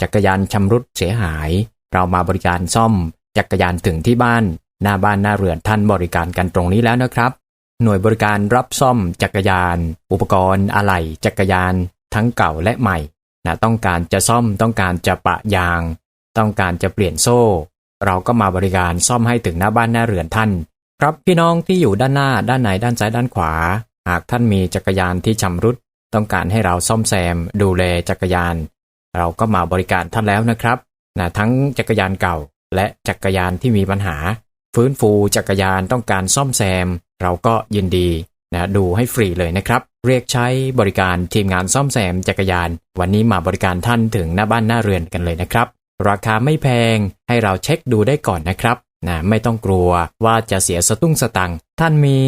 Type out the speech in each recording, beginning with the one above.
จักรยานชำรุดเสียหาย เรามาบริการซ่อม จักรยานถึงที่บ้าน หน้าบ้านหน้าเรือนท่านบริการกันตรงนี้แล้วนะครับ หน่วยบริการรับซ่อมจักรยาน อุปกรณ์อะไหล่จักรยาน ทั้งเก่าและใหม่นะต้องการจะซ่อมต้องการจะปะยาง ต้องการจะเปลี่ยนโซ่ เราก็มาบริการซ่อมให้ถึงหน้าบ้านหน้าเรือนท่าน ครับพี่น้องที่อยู่ด้านหน้าด้านในด้านซ้ายด้านขวา หากท่านมีจักรยานที่ชำรุด ต้องการให้เราซ่อมแซม ดูแลจักรยาน เราก็มาบริการท่านแล้วนะครับนะทั้งจักรยานเก่า และจักรยานที่มีปัญหา ฟื้นฟูจักรยานต้องการซ่อมแซม เราก็ยินดีนะดูให้ฟรีเลยนะครับ เรียกใช้บริการทีมงานซ่อมแซมจักรยาน วันนี้มาบริการท่านถึงหน้าบ้านหน้าเรือนกันเลยนะครับ ราคาไม่แพงให้เราเช็คดูได้ก่อนนะครับนะไม่ต้องกลัวว่าจะเสียสตุ้งสตังท่านมี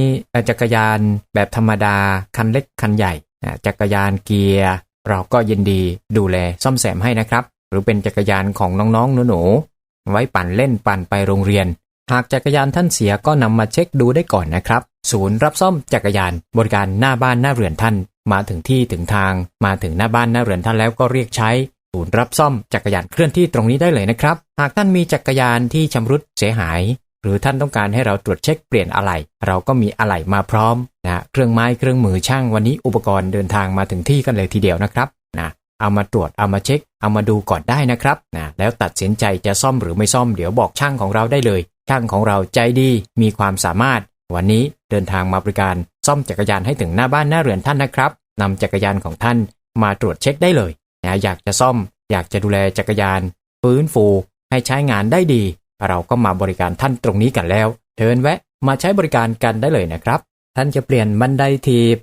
จักรยานแบบธรรมดาคันเล็กคันใหญ่นะจักรยานเกียร์ เราก็ยินดีดูแลซ่อมแซมให้นะครับ หรือเป็นจักรยานของน้องๆหนูๆไว้ปั่นเล่นปั่นไปโรงเรียน หากจักรยานท่านเสียก็นำมาเช็คดูได้ก่อนนะครับ ศูนย์รับซ่อมจักรยานบริการหน้าบ้านหน้าเรือนท่าน มาถึงที่ถึงทาง มาถึงหน้าบ้านหน้าเรือนท่านแล้วก็เรียกใช้ศูนย์รับซ่อมจักรยานเคลื่อนที่ตรงนี้ได้เลยนะครับ หากท่านมีจักรยานที่ชำรุดเสียหาย รือท่านต้องการให้เราตรวจเช็คเปลี่ยนอะไหล่เราก็มีอะไหล่มาพร้อมนะเครื่องไม้เครื่องมือช่างวันนี้อุปกรณ์เดินทางมาถึงที่กันเลยทีเดียวนะครับนะเอามาตรวจเอามาเช็ค เอามาดูก่อนได้นะครับนะแล้วตัดสินใจจะซ่อมหรือไม่ซ่อมเดี๋ยวบอกช่างของเราได้เลย ช่างของเราใจดีมีความสามารถ วันนี้เดินทางมาบริการซ่อมจักรยานให้ถึงหน้าบ้านหน้าเรือนท่านนะครับนำจักรยานของท่านมาตรวจเช็คได้เลยนะอยากจะซ่อม อยากจะดูแลจักรยานฟื้นฟูให้ใช้งานได้ดี เราก็มาบริการท่านตรงนี้กันแล้วเชิญแวะมาใช้บริการกันได้เลยนะครับ ท่านจะเปลี่ยนบันไดทีบ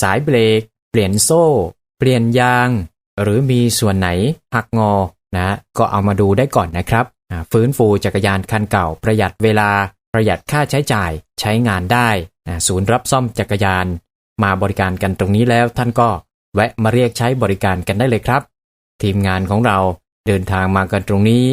สายเบรก เปลี่ยนโซ่ เปลี่ยนยาง หรือมีส่วนไหนหักงอนะก็เอามาดูได้ก่อนนะครับ ฟื้นฟูจักรยานคันเก่า ประหยัดเวลา ประหยัดค่าใช้จ่ายใช้งานได้ ศูนย์รับซ่อมจักรยาน มาบริการกันตรงนี้แล้วท่านก็แวะมาเรียกใช้บริการกันได้เลยครับ ทีมงานของเราเดินทางมากันตรงนี้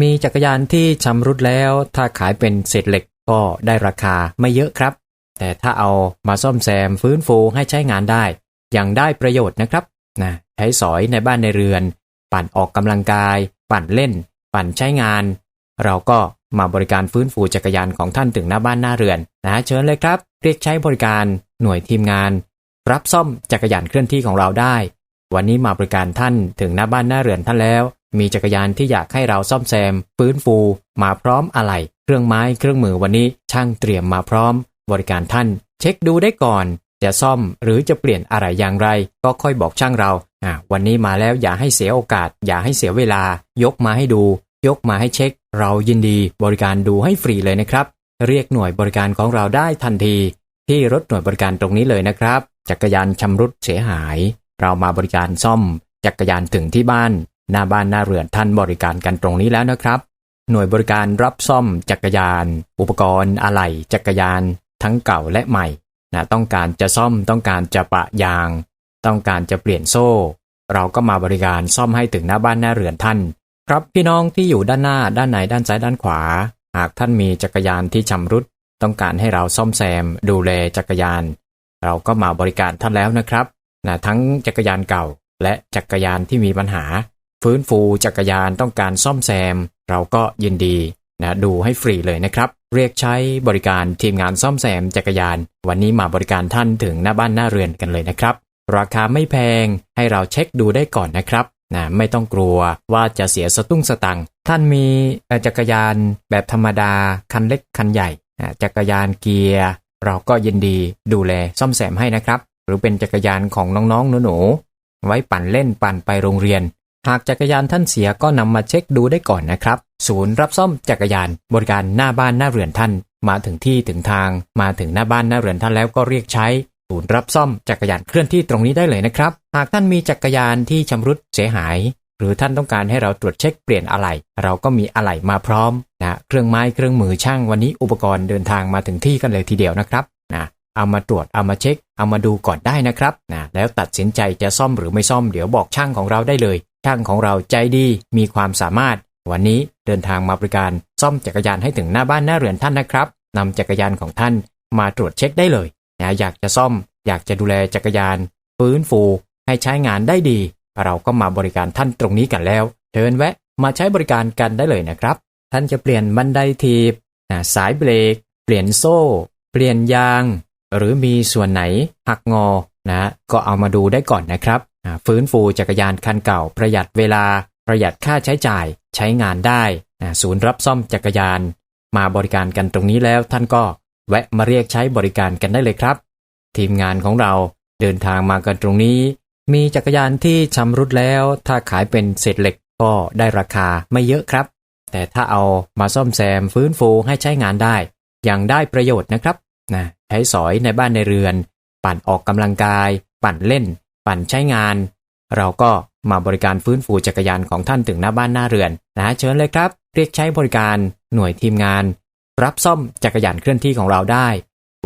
มีจักรยานที่ชำรุดแล้ว ถ้าขายเป็นเศษเหล็กก็ได้ราคาไม่เยอะครับ แต่ถ้าเอามาซ่อมแซมฟื้นฟูให้ใช้งานได้ยังได้ประโยชน์นะครับนะใช้สอยในบ้านในเรือน ปั่นออกกำลังกาย ปั่นเล่น ปั่นใช้งาน เราก็มาบริการฟื้นฟูจักรยานของท่านถึงหน้าบ้านหน้าเรือนนะเชิญเลยครับ เรียกใช้บริการหน่วยทีมงาน รับซ่อมจักรยานเคลื่อนที่ของเราได้ วันนี้มาบริการท่านถึงหน้าบ้านหน้าเรือนท่านแล้ว มีจักรยานที่อยากให้เราซ่อมแซม ฟื้นฟู มาพร้อมอะไหล่เครื่องไม้เครื่องมือวันนี้ช่างเตรียมมาพร้อม บริการท่าน เช็คดูได้ก่อน จะซ่อมหรือจะเปลี่ยนอะไรอย่างไร ก็ค่อยบอกช่างเราอ่าวันนี้มาแล้วอย่าให้เสียโอกาส อย่าให้เสียเวลา ยกมาให้ดู ยกมาให้เช็ค เรายินดี บริการดูให้ฟรีเลยนะครับ เรียกหน่วยบริการของเราได้ทันที ที่รถหน่วยบริการตรงนี้เลยนะครับ จักรยานชำรุดเสียหาย เรามาบริการซ่อม จักรยานถึงที่บ้าน หน้าบ้านหน้าเรือนท่านบริการกันตรงนี้แล้วนะครับ หน่วยบริการรับซ่อมจักรยาน อุปกรณ์อะไหล่จักรยาน ทั้งเก่าและใหม่นะต้องการจะซ่อมต้องการจะปะยาง ต้องการจะเปลี่ยนโซ่ เราก็มาบริการซ่อมให้ถึงหน้าบ้านหน้าเรือนท่าน ครับพี่น้องที่อยู่ด้านหน้าด้านในด้านซ้ายด้านขวา หากท่านมีจักรยานที่ชำรุด ต้องการให้เราซ่อมแซม ดูแลจักรยาน เราก็มาบริการท่านแล้วนะครับนะทั้งจักรยานเก่าและจักรยานที่มีปัญหา ฟื้นฟูจักรยานต้องการซ่อมแซม เราก็ยินดีนะดูให้ฟรีเลยนะครับ เรียกใช้บริการทีมงานซ่อมแซมจักรยาน วันนี้มาบริการท่านถึงหน้าบ้านหน้าเรือนกันเลยนะครับ ราคาไม่แพงให้เราเช็คดูได้ก่อนนะครับนะไม่ต้องกลัวว่าจะเสียสตุ้งสตังค์ท่านมีจักรยานแบบธรรมดาคันเล็กคันใหญ่จักรยานเกียร์เราก็ยินดีดูแลซ่อมแซมให้นะครับ หรือเป็นจักรยานของน้องๆหนูๆไว้ปั่นเล่นปั่นไปโรงเรียน หากจักรยานท่านเสียก็นำมาเช็คดูได้ก่อนนะครับ ศูนย์รับซ่อมจักรยาน บริการหน้าบ้านหน้าเรือนท่าน มาถึงที่ถึงทาง มาถึงหน้าบ้านหน้าเรือนท่านแล้วก็เรียกใช้ ศูนย์รับซ่อมจักรยานเคลื่อนที่ตรงนี้ได้เลยนะครับ หากท่านมีจักรยานที่ชำรุดเสียหาย หรือท่านต้องการให้เราตรวจเช็คเปลี่ยนอะไหล่เราก็มีอะไหล่มาพร้อมนะเครื่องไม้เครื่องมือช่างวันนี้อุปกรณ์เดินทางมาถึงที่กันเลยทีเดียวนะครับนะเอามาตรวจเอามาเช็ค เอามาดูก่อนได้นะครับนะแล้วตัดสินใจจะซ่อมหรือไม่ซ่อมเดี๋ยวบอกช่างของเราได้เลย ช่างของเราใจดีมีความสามารถ วันนี้เดินทางมาบริการซ่อมจักรยานให้ถึงหน้าบ้านหน้าเรือนท่านนะครับนำจักรยานของท่านมาตรวจเช็คได้เลยนะอยากจะซ่อม อยากจะดูแลจักรยาน ฟื้นฟูให้ใช้งานได้ดี เราก็มาบริการท่านตรงนี้กันแล้วเชิญแวะมาใช้บริการกันได้เลยนะครับ ท่านจะเปลี่ยนบันไดทีบอ่าสายเบรก เปลี่ยนโซ่ เปลี่ยนยาง หรือมีส่วนไหนหักงอนะก็เอามาดูได้ก่อนนะครับ ฟื้นฟูจักรยานคันเก่า ประหยัดเวลาประหยัดค่าใช้จ่ายใช้งานได้ศูนย์รับซ่อมจักรยาน มาบริการกันตรงนี้แล้วท่านก็แวะมาเรียกใช้บริการกันได้เลยครับ ทีมงานของเราเดินทางมากันตรงนี้ มีจักรยานที่ชำรุดแล้ว ถ้าขายเป็นเศษเหล็กก็ได้ราคาไม่เยอะครับ แต่ถ้าเอามาซ่อมแซมฟื้นฟูให้ใช้งานได้ อยังได้ประโยชน์นะครับนะใช้สอยในบ้านในเรือน ปั่นออกกำลังกาย ปั่นเล่น ปั่นใช้งาน เราก็มาบริการฟื้นฟูจักรยานของท่านถึงหน้าบ้านหน้าเรือนนะเชิญเลยครับ เรียกใช้บริการหน่วยทีมงาน รับซ่อมจักรยานเคลื่อนที่ของเราได้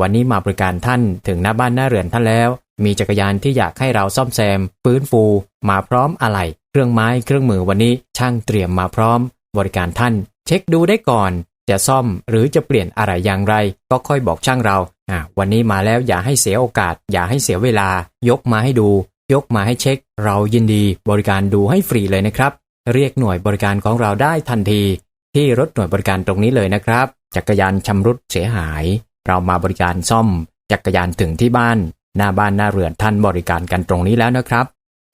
วันนี้มาบริการท่านถึงหน้าบ้านหน้าเรือนท่านแล้ว มีจักรยานที่อยากให้เราซ่อมแซม ฟื้นฟู มาพร้อมอะไหล่เครื่องไม้เครื่องมือวันนี้ช่างเตรียมมาพร้อม บริการท่าน เช็คดูได้ก่อน จะซ่อมหรือจะเปลี่ยนอะไรอย่างไร ก็ค่อยบอกช่างเรา อ่าวันนี้มาแล้วอย่าให้เสียโอกาส อย่าให้เสียเวลา ยกมาให้ดู ยกมาให้เช็ค เรายินดีบริการดูให้ฟรีเลยนะครับ เรียกหน่วยบริการของเราได้ทันที ที่รถหน่วยบริการตรงนี้เลยนะครับ จักรยานชำรุดเสียหาย เรามาบริการซ่อม จักรยานถึงที่บ้าน หน้าบ้านหน้าเรือนท่านบริการกันตรงนี้แล้วนะครับ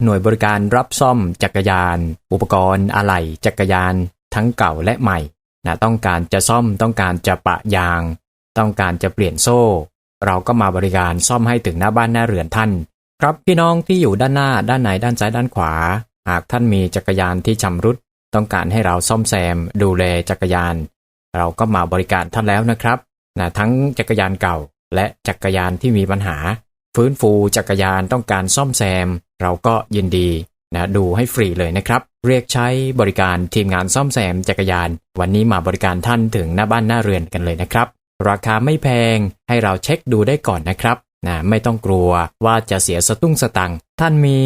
หน่วยบริการรับซ่อม จักรยาน อุปกรณ์อะไหล่จักรยาน ทั้งเก่าและใหม่นะต้องการจะซ่อมต้องการจะปะยาง ต้องการจะเปลี่ยนโซ่ เราก็มาบริการซ่อมให้ถึงหน้าบ้านหน้าเรือนท่าน ครับพี่น้องที่อยู่ด้านหน้าด้านไหนด้านซ้ายด้านขวา หากท่านมีจักรยานที่ชำรุด ต้องการให้เราซ่อมแซม ดูแลจักรยาน เราก็มาบริการท่านแล้วนะครับนะทั้งจักรยานเก่า และจักรยานที่มีปัญหา ฟื้นฟูจักรยานต้องการซ่อมแซม เราก็ยินดีนะดูให้ฟรีเลยนะครับ เรียกใช้บริการทีมงานซ่อมแซมจักรยาน วันนี้มาบริการท่านถึงหน้าบ้านหน้าเรือนกันเลยนะครับ ราคาไม่แพง ให้เราเช็คดูได้ก่อนนะครับนะไม่ต้องกลัวว่าจะเสียสตุ้งสตังท่านมี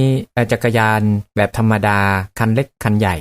จักรยานแบบธรรมดาคันเล็กคันใหญ่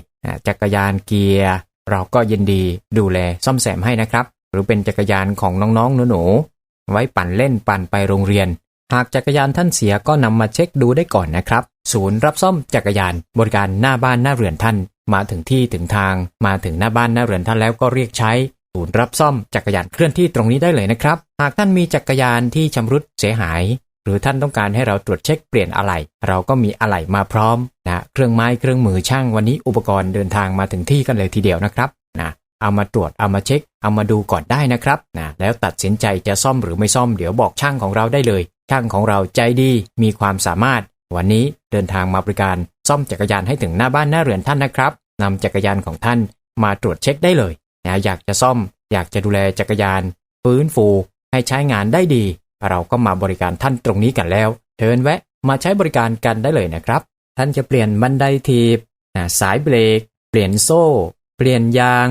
จักรยานเกียร์ เราก็ยินดีดูแลซ่อมแซมให้นะครับ หรือเป็นจักรยานของน้องๆหนูๆไว้ปั่นเล่นปั่นไปโรงเรียน หากจักรยานท่านเสียก็นำมาเช็คดูได้ก่อนนะครับ ศูนย์รับซ่อมจักรยานบริการหน้าบ้านหน้าเรือนท่าน มาถึงที่ถึงทาง มาถึงหน้าบ้านหน้าเรือนท่านแล้วก็เรียกใช้ ศูนย์รับซ่อมจักรยานเคลื่อนที่ตรงนี้ได้เลยนะครับ หากท่านมีจักรยานที่ชำรุดเสียหาย หรือท่านต้องการให้เราตรวจเช็คเปลี่ยนอะไหล่เราก็มีอะไหล่มาพร้อมนะเครื่องไม้เครื่องมือช่างวันนี้อุปกรณ์เดินทางมาถึงที่กันเลยทีเดียวนะครับนะเอามาตรวจเอามาเช็ค เอามาดูก่อนได้นะครับนะแล้วตัดสินใจจะซ่อมหรือไม่ซ่อมเดี๋ยวบอกช่างของเราได้เลย ช่างของเราใจดีมีความสามารถ วันนี้เดินทางมาบริการซ่อมจักรยานให้ถึงหน้าบ้านหน้าเรือนท่านนะครับนำจักรยานของท่านมาตรวจเช็คได้เลย นะอยากจะซ่อม อยากจะดูแลจักรยานฟื้นฟูให้ใช้งานได้ดี เราก็มาบริการท่านตรงนี้กันแล้วเชิญแวะมาใช้บริการกันได้เลยนะครับ ท่านจะเปลี่ยนบันไดทีบอ่าสายเบรก เปลี่ยนโซ่ เปลี่ยนยาง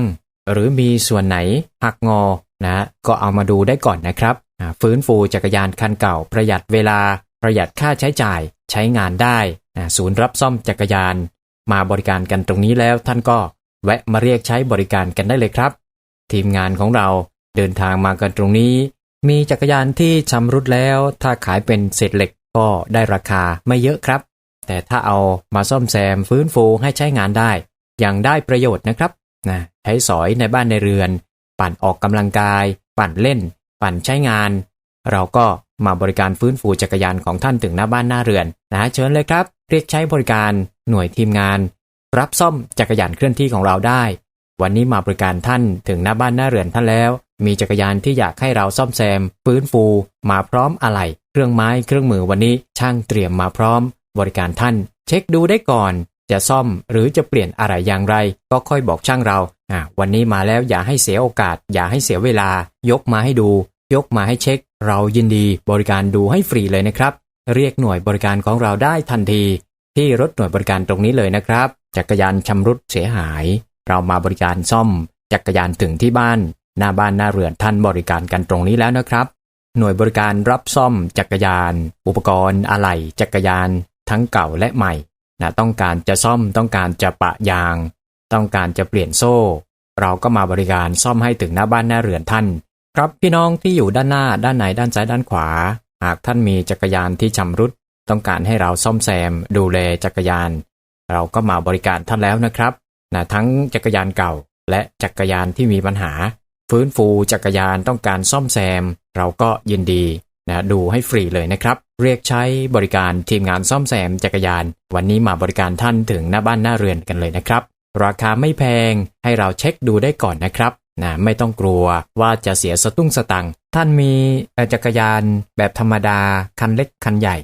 หรือมีส่วนไหนหักงอนะก็เอามาดูได้ก่อนนะครับฟื้นฟูจักรยานคันเก่า ประหยัดเวลา ประหยัดค่าใช้จ่ายใช้งานได้ศูนย์รับซ่อมจักรยาน มาบริการกันตรงนี้แล้วท่านก็ แวะมาเรียกใช้บริการกันได้เลยครับ ทีมงานของเราเดินทางมากันตรงนี้ มีจักรยานที่ชำรุดแล้ว ถ้าขายเป็นเศษเหล็กก็ได้ราคาไม่เยอะครับ แต่ถ้าเอามาซ่อมแซมฟื้นฟูให้ใช้งานได้อยังได้ประโยชน์นะครับนะใช้สอยในบ้านในเรือน ปั่นออกกำลังกาย ปั่นเล่น ปั่นใช้งาน เราก็มาบริการฟื้นฟูจักรยานของท่านถึงหน้าบ้านหน้าเรือนนะเชิญเลยครับ เรียกใช้บริการหน่วยทีมงาน รับซ่อมจักรยานเคลื่อนที่ของเราได้ วันนี้มาบริการท่านถึงหน้าบ้านหน้าเรือนท่านแล้ว มีจักรยานที่อยากให้เราซ่อมแซม ฟื้นฟู มาพร้อมอะไหล่เครื่องไม้เครื่องมือวันนี้ช่างเตรียมมาพร้อม บริการท่าน เช็คดูได้ก่อน จะซ่อมหรือจะเปลี่ยนอะไรอย่างไร ก็ค่อยบอกช่างเราอ่าวันนี้มาแล้วอย่าให้เสียโอกาส อย่าให้เสียเวลา ยกมาให้ดู ยกมาให้เช็ค เรายินดีบริการดูให้ฟรีเลยนะครับ เรียกหน่วยบริการของเราได้ทันที ที่รถหน่วยบริการตรงนี้เลยนะครับ จักรยานชำรุดเสียหาย เรามาบริการซ่อม จักรยานถึงที่บ้าน หน้าบ้านหน้าเรือนท่านบริการกันตรงนี้แล้วนะครับ หน่วยบริการรับซ่อมจักรยาน อุปกรณ์อะไหล่จักรยาน ทั้งเก่าและใหม่นะต้องการจะซ่อมต้องการจะปะยาง ต้องการจะเปลี่ยนโซ่ เราก็มาบริการซ่อมให้ถึงหน้าบ้านหน้าเรือนท่าน ครับพี่น้องที่อยู่ด้านหน้าด้านไหนด้านซ้ายด้านขวา หากท่านมีจักรยานที่ชำรุด ต้องการให้เราซ่อมแซม ดูแลจักรยาน เราก็มาบริการท่านแล้วนะครับนะทั้งจักรยานเก่า และจักรยานที่มีปัญหา ฟื้นฟูจักรยานต้องการซ่อมแซม เราก็ยินดีนะดูให้ฟรีเลยนะครับ เรียกใช้บริการทีมงานซ่อมแซมจักรยาน วันนี้มาบริการท่านถึงหน้าบ้านหน้าเรือนกันเลยนะครับ ราคาไม่แพงให้เราเช็คดูได้ก่อนนะครับนะไม่ต้องกลัวว่าจะเสียสตุ้งสตังท่านมีจักรยานแบบธรรมดาคันเล็กคันใหญ่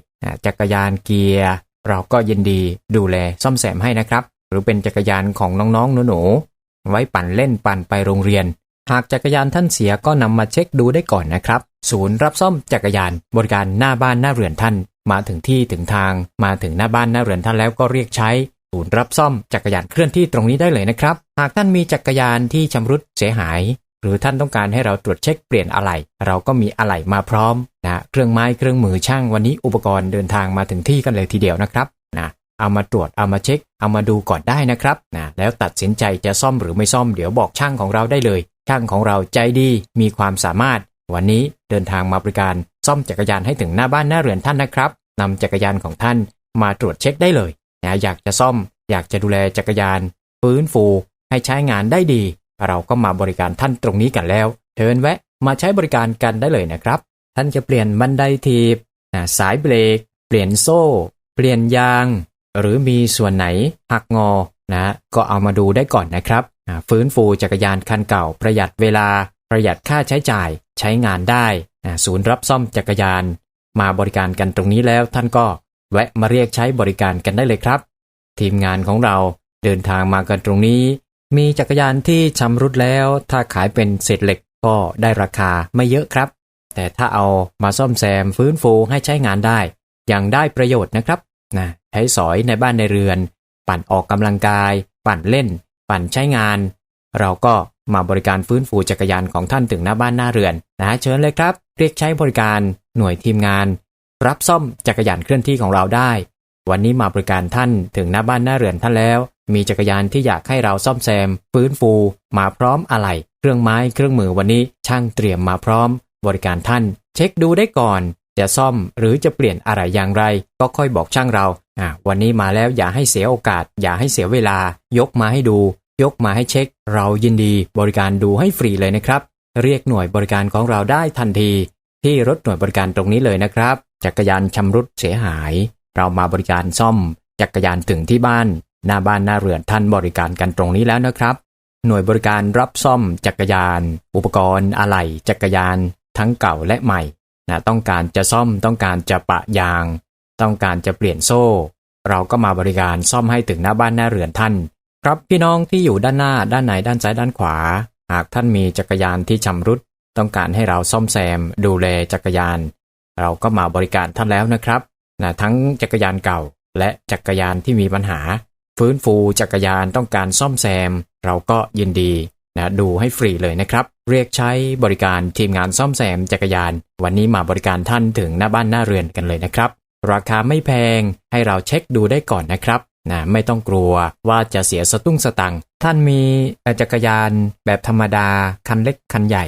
จักรยานเกียร์ เราก็ยินดีดูแลซ่อมแซมให้นะครับ หรือเป็นจักรยานของน้องๆหนูๆไว้ปั่นเล่นปั่นไปโรงเรียน หากจักรยานท่านเสียก็นำมาเช็คดูได้ก่อนนะครับ ศูนย์รับซ่อมจักรยานบริการหน้าบ้านหน้าเรือนท่าน มาถึงที่ถึงทาง มาถึงหน้าบ้านหน้าเรือนท่านแล้วก็เรียกใช้ศูนย์รับซ่อมจักรยานเคลื่อนที่ตรงนี้ได้เลยนะครับ หากท่านมีจักรยานที่ชำรุดเสียหาย หรือท่านต้องการให้เราตรวจเช็คเปลี่ยนอะไหล่เราก็มีอะไหล่มาพร้อมนะเครื่องไม้เครื่องมือช่างวันนี้อุปกรณ์เดินทางมาถึงที่กันเลยทีเดียวนะครับนะเอามาตรวจเอามาเช็ค เอามาดูก่อนได้นะครับนะแล้วตัดสินใจจะซ่อมหรือไม่ซ่อมเดี๋ยวบอกช่างของเราได้เลย ช่างของเราใจดีมีความสามารถ วันนี้เดินทางมาบริการซ่อมจักรยานให้ถึงหน้าบ้านหน้าเรือนท่านนะครับนำจักรยานของท่านมาตรวจเช็คได้เลยนะอยากจะซ่อม อยากจะดูแลจักรยาน ฟื้นฟู ให้ใช้งานได้ดี เราก็มาบริการท่านตรงนี้กันแล้วเชิญแวะมาใช้บริการกันได้เลยนะครับ ท่านจะเปลี่ยนบันไดทีบสายเบรก เปลี่ยนโซ่ เปลี่ยนยาง หรือมีส่วนไหนหักงอนะก็เอามาดูได้ก่อนนะครับฟื้นฟูจักรยานคันเก่า ประหยัดเวลา ประหยัดค่าใช้จ่ายใช้งานได้ศูนย์รับซ่อมจักรยาน มาบริการกันตรงนี้แล้วท่านก็แวะมาเรียกใช้บริการกันได้เลยครับ ทีมงานของเราเดินทางมากันตรงนี้ มีจักรยานที่ชำรุดแล้ว ถ้าขายเป็นเศษเหล็กก็ได้ราคาไม่เยอะครับ แต่ถ้าเอามาซ่อมแซมฟื้นฟูให้ใช้งานได้ อยังได้ประโยชน์นะครับนะใช้สอยในบ้านในเรือน ปั่นออกกำลังกาย ปั่นเล่น ปั่นใช้งาน เราก็มาบริการฟื้นฟูจักรยานของท่านถึงหน้าบ้านหน้าเรือนนะเชิญเลยครับ เรียกใช้บริการหน่วยทีมงาน รับซ่อมจักรยานเคลื่อนที่ของเราได้ วันนี้มาบริการท่านถึงหน้าบ้านหน้าเรือนท่านแล้ว มีจักรยานที่อยากให้เราซ่อมแซม ฟื้นฟู มาพร้อมอะไหล่เครื่องไม้เครื่องมือวันนี้ช่างเตรียมมาพร้อม บริการท่าน เช็คดูได้ก่อน จะซ่อมหรือจะเปลี่ยนอะไรอย่างไร ก็ค่อยบอกช่างเราอะวันนี้มาแล้วอย่าให้เสียโอกาส อย่าให้เสียเวลา ยกมาให้ดู ยกมาให้เช็ค เรายินดีบริการดูให้ฟรีเลยนะครับ เรียกหน่วยบริการของเราได้ทันที ที่รถหน่วยบริการตรงนี้เลยนะครับจักรยานชำรุดเสียหาย เรามาบริการซ่อมจักรยานถึงที่บ้าน หน้าบ้านหน้าเรือนท่านบริการกันตรงนี้แล้วนะครับ หน่วยบริการรับซ่อมจักรยาน อุปกรณ์อะไหล่จักรยาน ทั้งเก่าและใหม่นะต้องการจะซ่อมต้องการจะปะยาง ต้องการจะเปลี่ยนโซ่ เราก็มาบริการซ่อมให้ถึงหน้าบ้านหน้าเรือนท่าน ครับพี่น้องที่อยู่ด้านหน้าด้านในด้านซ้ายด้านขวา หากท่านมีจักรยานที่ชำรุด ต้องการให้เราซ่อมแซม ดูแลจักรยาน เราก็มาบริการท่านแล้วนะครับ นะทั้งจักรยานเก่า และจักรยานที่มีปัญหา ฟื้นฟูจักรยานต้องการซ่อมแซม เราก็ยินดีนะดูให้ฟรีเลยนะครับ เรียกใช้บริการทีมงานซ่อมแซมจักรยาน วันนี้มาบริการท่านถึงหน้าบ้านหน้าเรือนกันเลยนะครับ ราคาไม่แพงให้เราเช็คดูได้ก่อนนะครับนะไม่ต้องกลัวว่าจะเสียสตุ้งสตังท่านมีจักรยานแบบธรรมดาคันเล็กคันใหญ่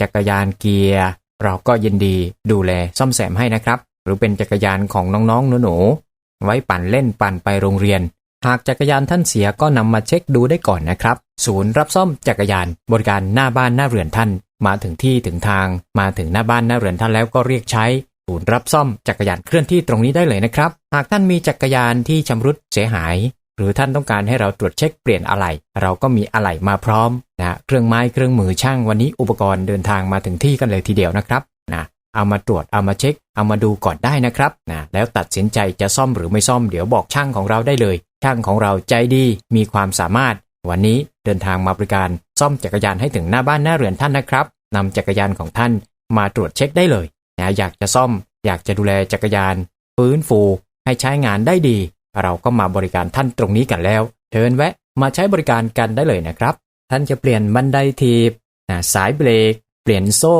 จักรยานเกียร์ เราก็ยินดีดูแลซ่อมแซมให้นะครับ หรือเป็นจักรยานของน้องๆหนูๆไว้ปั่นเล่นปั่นไปโรงเรียน หากจักรยานท่านเสียก็นำมาเช็คดูได้ก่อนนะครับ ศูนย์รับซ่อมจักรยานบริการหน้าบ้านหน้าเรือนท่าน มาถึงที่ถึงทาง มาถึงหน้าบ้านหน้าเรือนท่านแล้วก็เรียกใช้ศูนย์รับซ่อมจักรยานเคลื่อนที่ตรงนี้ได้เลยนะครับ หากท่านมีจักรยานที่ชำรุดเสียหาย หรือท่านต้องการให้เราตรวจเช็คเปลี่ยนอะไหล่เราก็มีอะไหล่มาพร้อมนะเครื่องไม้เครื่องมือช่างวันนี้อุปกรณ์เดินทางมาถึงที่กันเลยทีเดียวนะครับนะ เอามาตรวจเอามาเช็ค เอามาดูก่อนได้นะครับนะแล้วตัดสินใจจะซ่อมหรือไม่ซ่อมเดี๋ยวบอกช่างของเราได้เลย ช่างของเราใจดีมีความสามารถ วันนี้เดินทางมาบริการซ่อมจักรยานให้ถึงหน้าบ้านหน้าเรือนท่านนะครับนำจักรยานของท่านมาตรวจเช็คได้เลยนะอยากจะซ่อม อยากจะดูแลจักรยาน ฟื้นฟู ให้ใช้งานได้ดี เราก็มาบริการท่านตรงนี้กันแล้วเชิญแวะมาใช้บริการกันได้เลยนะครับ ท่านจะเปลี่ยนบันไดทีบนะสายเบรก เปลี่ยนโซ่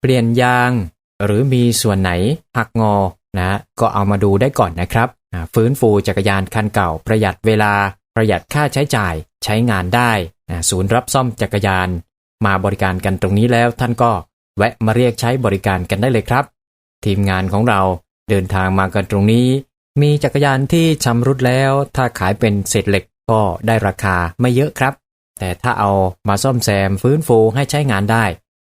เปลี่ยนยาง หรือมีส่วนไหนหักงอนะก็เอามาดูได้ก่อนนะครับ ฟื้นฟูจักรยานคันเก่า ประหยัดเวลาประหยัดค่าใช้จ่ายใช้งานได้ศูนย์รับซ่อมจักรยาน มาบริการกันตรงนี้แล้วท่านก็แวะมาเรียกใช้บริการกันได้เลยครับ ทีมงานของเราเดินทางมากันตรงนี้ มีจักรยานที่ชำรุดแล้ว ถ้าขายเป็นเศษเหล็กก็ได้ราคาไม่เยอะครับ แต่ถ้าเอามาซ่อมแซมฟื้นฟูให้ใช้งานได้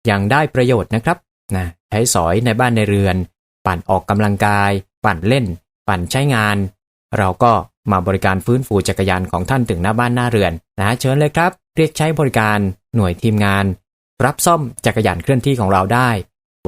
ยังได้ประโยชน์นะครับนะ ใช้สอยในบ้านในเรือน ปั่นออกกำลังกาย ปั่นเล่น ปั่นใช้งาน เราก็มาบริการฟื้นฟูจักรยานของท่านถึงหน้าบ้านหน้าเรือนนะเชิญเลยครับ เรียกใช้บริการหน่วยทีมงาน รับซ่อมจักรยานเคลื่อนที่ของเราได้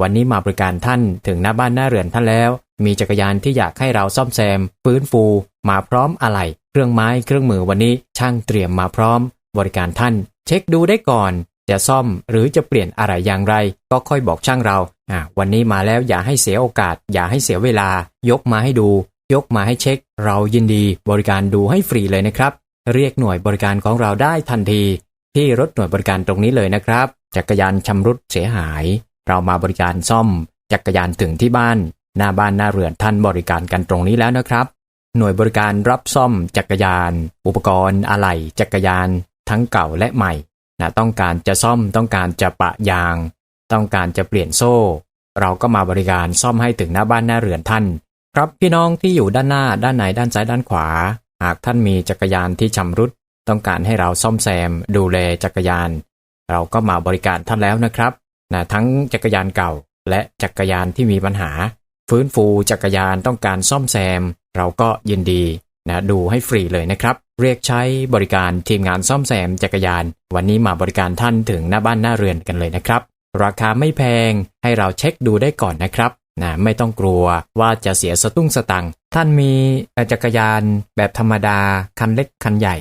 วันนี้มาบริการท่านถึงหน้าบ้านหน้าเรือนท่านแล้ว มีจักรยานที่อยากให้เราซ่อมแซม ฟื้นฟู มาพร้อมอะไหล่เครื่องไม้เครื่องมือวันนี้ช่างเตรียมมาพร้อม บริการท่าน เช็คดูได้ก่อน จะซ่อมหรือจะเปลี่ยนอะไรอย่างไร ก็ค่อยบอกช่างเราอ่าวันนี้มาแล้วอย่าให้เสียโอกาส อย่าให้เสียเวลา ยกมาให้ดู ยกมาให้เช็ค เรายินดีบริการดูให้ฟรีเลยนะครับ เรียกหน่วยบริการของเราได้ทันที ที่รถหน่วยบริการตรงนี้เลยนะครับ จักรยานชำรุดเสียหาย เรามาบริการซ่อม จักรยานถึงที่บ้าน หน้าบ้านหน้าเรือนท่านบริการกันตรงนี้แล้วนะครับ หน่วยบริการรับซ่อมจักรยาน อุปกรณ์อะไหล่จักรยานทั้งเก่าและใหม่ นะต้องการจะซ่อมต้องการจะปะยาง ต้องการจะเปลี่ยนโซ่ เราก็มาบริการซ่อมให้ถึงหน้าบ้านหน้าเรือนท่าน ครับพี่น้องที่อยู่ด้านหน้าด้านในด้านซ้ายด้านขวา หากท่านมีจักรยานที่ชำรุด ต้องการให้เราซ่อมแซม ดูแลจักรยาน เราก็มาบริการท่านแล้วนะครับนะทั้งจักรยานเก่า และจักรยานที่มีปัญหา ฟื้นฟูจักรยานต้องการซ่อมแซม เราก็ยินดีนะดูให้ฟรีเลยนะครับ เรียกใช้บริการทีมงานซ่อมแซมจักรยาน วันนี้มาบริการท่านถึงหน้าบ้านหน้าเรือนกันเลยนะครับ ราคาไม่แพงให้เราเช็คดูได้ก่อนนะครับนะไม่ต้องกลัวว่าจะเสียสตุ้งสตังท่านมีจักรยานแบบธรรมดาคันเล็กคันใหญ่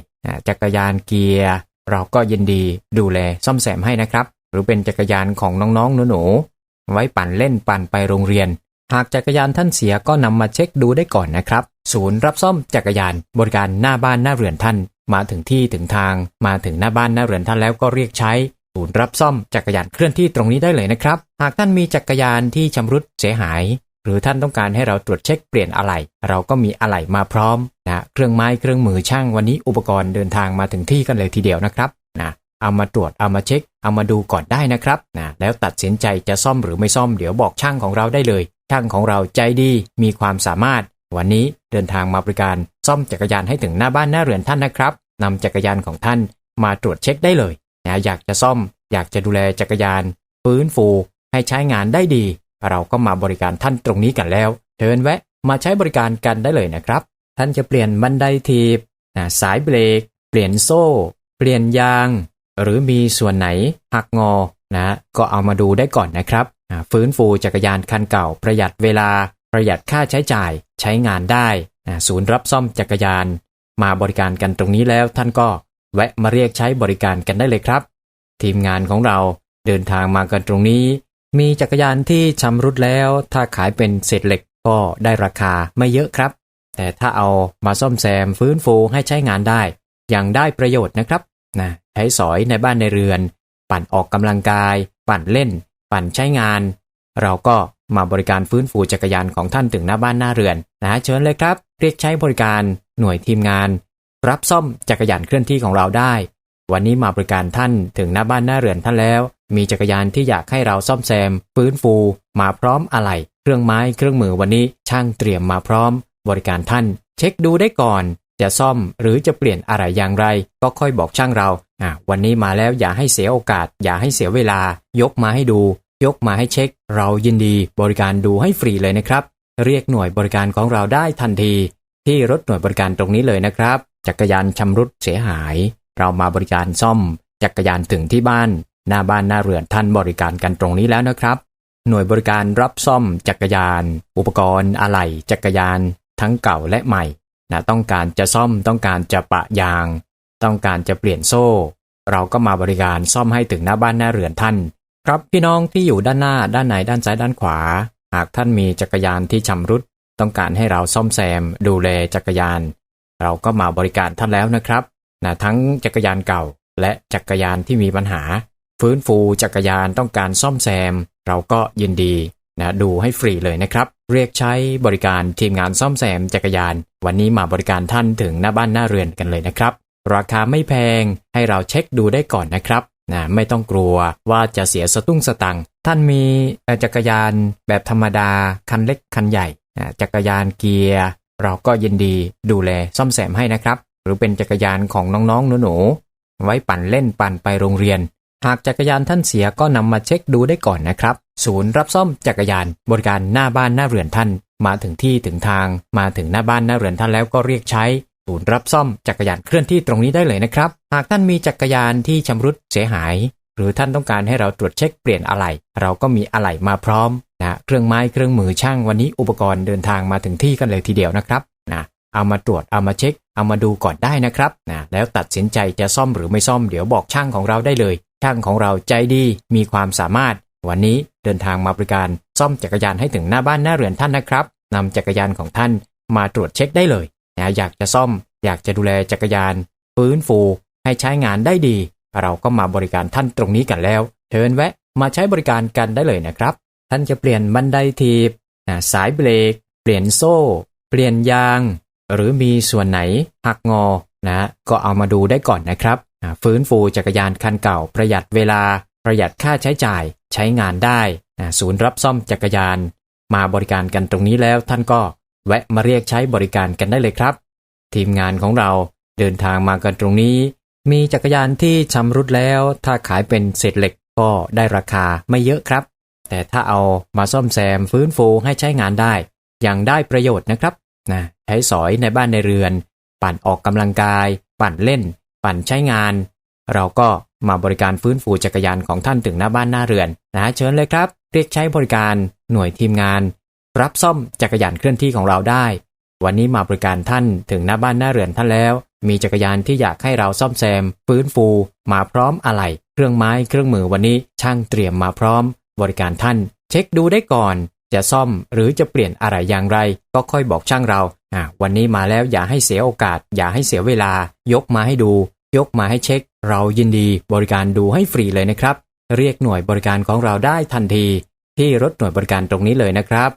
จักรยานเกียร์ เราก็ยินดีดูแลซ่อมแซมให้นะครับ หรือเป็นจักรยานของน้องๆหนูๆไว้ปั่นเล่นปั่นไปโรงเรียน หากจักรยานท่านเสียก็นำมาเช็คดูได้ก่อนนะครับ ศูนย์รับซ่อมจักรยานบริการหน้าบ้านหน้าเรือนท่าน มาถึงที่ถึงทาง มาถึงหน้าบ้านหน้าเรือนท่านแล้วก็เรียกใช้ ศูนย์รับซ่อมจักรยานเคลื่อนที่ตรงนี้ได้เลยนะครับ หากท่านมีจักรยานที่ชำรุดเสียหาย หรือท่านต้องการให้เราตรวจเช็คเปลี่ยนอะไหล่เราก็มีอะไหล่มาพร้อมนะเครื่องไม้เครื่องมือช่างวันนี้อุปกรณ์เดินทางมาถึงที่กันเลยทีเดียวนะครับนะเอามาตรวจเอามาเช็ค เอามาดูก่อนได้นะครับนะแล้วตัดสินใจจะซ่อมหรือไม่ซ่อมเดี๋ยวบอกช่างของเราได้เลย ช่างของเราใจดีมีความสามารถ วันนี้เดินทางมาบริการซ่อมจักรยานให้ถึงหน้าบ้านหน้าเรือนท่านนะครับนำจักรยานของท่านมาตรวจเช็คได้เลยนะอยากจะซ่อม อยากจะดูแลจักรยาน ฟื้นฟู ให้ใช้งานได้ดี เราก็มาบริการท่านตรงนี้กันแล้วเชิญแวะมาใช้บริการกันได้เลยนะครับ ท่านจะเปลี่ยนบันไดทีบนะสายเบรก เปลี่ยนโซ่ เปลี่ยนยาง หรือมีส่วนไหนหักงอนะก็เอามาดูได้ก่อนนะครับ ฟื้นฟูจักรยานคันเก่า ประหยัดเวลาประหยัดค่าใช้จ่ายใช้งานได้ ศูนย์รับซ่อมจักรยาน มาบริการกันตรงนี้แล้วท่านก็แวะมาเรียกใช้บริการกันได้เลยครับ ทีมงานของเราเดินทางมากันตรงนี้ มีจักรยานที่ชำรุดแล้ว ถ้าขายเป็นเศษเหล็กก็ได้ราคาไม่เยอะครับ แต่ถ้าเอามาซ่อมแซมฟื้นฟูให้ใช้งานได้ยังได้ประโยชน์นะครับนะใช้สอยในบ้านในเรือน ปั่นออกกำลังกาย ปั่นเล่น ปั่นใช้งาน เราก็มาบริการฟื้นฟูจักรยานของท่านถึงหน้าบ้านหน้าเรือนนะเชิญเลยครับ เรียกใช้บริการหน่วยทีมงาน รับซ่อมจักรยานเคลื่อนที่ของเราได้ วันนี้มาบริการท่านถึงหน้าบ้านหน้าเรือนท่านแล้ว มีจักรยานที่อยากให้เราซ่อมแซม ฟื้นฟู มาพร้อมอะไหล่เครื่องไม้เครื่องมือวันนี้ช่างเตรียมมาพร้อม บริการท่าน เช็คดูได้ก่อน จะซ่อมหรือจะเปลี่ยนอะไรอย่างไร ก็ค่อยบอกช่างเรา อะวันนี้มาแล้วอย่าให้เสียโอกาส อย่าให้เสียเวลา ยกมาให้ดู ยกมาให้เช็ค เรายินดีบริการดูให้ฟรีเลยนะครับ เรียกหน่วยบริการของเราได้ทันที ที่รถหน่วยบริการตรงนี้เลยนะครับ จักรยานชำรุดเสียหาย เรามาบริการซ่อม จักรยานถึงที่บ้าน หน้าบ้านหน้าเรือนท่านบริการกันตรงนี้แล้วนะครับ หน่วยบริการรับซ่อม จักรยาน อุปกรณ์อะไหล่จักรยาน ทั้งเก่าและใหม่นะต้องการจะซ่อมต้องการจะปะยาง ต้องการจะเปลี่ยนโซ่ เราก็มาบริการซ่อมให้ถึงหน้าบ้านหน้าเรือนท่าน ครับพี่น้องที่อยู่ด้านหน้าด้านในด้านซ้ายด้านขวา หากท่านมีจักรยานที่ชำรุด ต้องการให้เราซ่อมแซม ดูแลจักรยาน เราก็มาบริการท่านแล้วนะครับนะทั้งจักรยานเก่า และจักรยานที่มีปัญหา ฟื้นฟูจักรยานต้องการซ่อมแซม เราก็ยินดีนะดูให้ฟรีเลยนะครับ เรียกใช้บริการทีมงานซ่อมแซมจักรยาน วันนี้มาบริการท่านถึงหน้าบ้านหน้าเรือนกันเลยนะครับ ราคาไม่แพงให้เราเช็คดูได้ก่อนนะครับนะไม่ต้องกลัวว่าจะเสียสตุ้งสตังท่านมีจักรยานแบบธรรมดาคันเล็กคันใหญ่จักรยานเกียร์ เราก็ยินดีดูแลซ่อมแซมให้นะครับ หรือเป็นจักรยานของน้องๆหนูๆไว้ปั่นเล่นปั่นไปโรงเรียน หากจักรยานท่านเสียก็นำมาเช็คดูได้ก่อนนะครับ ศูนย์รับซ่อมจักรยานบริการหน้าบ้านหน้าเรือนท่าน มาถึงที่ถึงทาง มาถึงหน้าบ้านหน้าเรือนท่านแล้วก็เรียกใช้ ศูนย์รับซ่อมจักรยานเคลื่อนที่ตรงนี้ได้เลยนะครับ หากท่านมีจักรยานที่ชำรุดเสียหาย หรือท่านต้องการให้เราตรวจเช็คเปลี่ยนอะไหล่เราก็มีอะไหล่มาพร้อมนะเครื่องไม้เครื่องมือช่างวันนี้อุปกรณ์เดินทางมาถึงที่กันเลยทีเดียวนะครับนะเอามาตรวจเอามาเช็ค เอามาดูก่อนได้นะครับนะแล้วตัดสินใจจะซ่อมหรือไม่ซ่อมเดี๋ยวบอกช่างของเราได้เลย ช่างของเราใจดีมีความสามารถ วันนี้เดินทางมาบริการซ่อมจักรยานให้ถึงหน้าบ้านหน้าเรือนท่านนะครับนำจักรยานของท่านมาตรวจเช็คได้เลย นะอยากจะซ่อม อยากจะดูแลจักรยาน ฟื้นฟูให้ใช้งานได้ดี เราก็มาบริการท่านตรงนี้กันแล้ว เชิญแวะมาใช้บริการกันได้เลยนะครับ ท่านจะเปลี่ยนบันไดทีบนะสายเบรก เปลี่ยนโซ่ เปลี่ยนยาง หรือมีส่วนไหนหักงอนะก็เอามาดูได้ก่อนนะครับนะฟื้นฟูจักรยานคันเก่า ประหยัดเวลา ประหยัดค่าใช้จ่ายใช้งานได้นะศูนย์รับซ่อมจักรยาน มาบริการกันตรงนี้แล้วท่านก็ แวะมาเรียกใช้บริการกันได้เลยครับ ทีมงานของเราเดินทางมากันตรงนี้ มีจักรยานที่ชำรุดแล้ว ถ้าขายเป็นเศษเหล็กก็ได้ราคาไม่เยอะครับ แต่ถ้าเอามาซ่อมแซมฟื้นฟูให้ใช้งานได้ยังได้ประโยชน์นะครับนะใช้สอยในบ้านในเรือน ปั่นออกกำลังกาย ปั่นเล่น ปั่นใช้งาน เราก็มาบริการฟื้นฟูจักรยานของท่านถึงหน้าบ้านหน้าเรือนนะเชิญเลยครับ เรียกใช้บริการหน่วยทีมงาน รับซ่อมจักรยานเคลื่อนที่ของเราได้ วันนี้มาบริการท่านถึงหน้าบ้านหน้าเรือนท่านแล้ว มีจักรยานที่อยากให้เราซ่อมแซม ฟื้นฟู มาพร้อมอะไหล่เครื่องไม้เครื่องมือวันนี้ช่างเตรียมมาพร้อม บริการท่าน เช็คดูได้ก่อน จะซ่อมหรือจะเปลี่ยนอะไรอย่างไร ก็ค่อยบอกช่างเราอะวันนี้มาแล้วอย่าให้เสียโอกาส อย่าให้เสียเวลา ยกมาให้ดู ยกมาให้เช็ค เรายินดี บริการดูให้ฟรีเลยนะครับ เรียกหน่วยบริการของเราได้ทันที ที่รถหน่วยบริการตรงนี้เลยนะครับ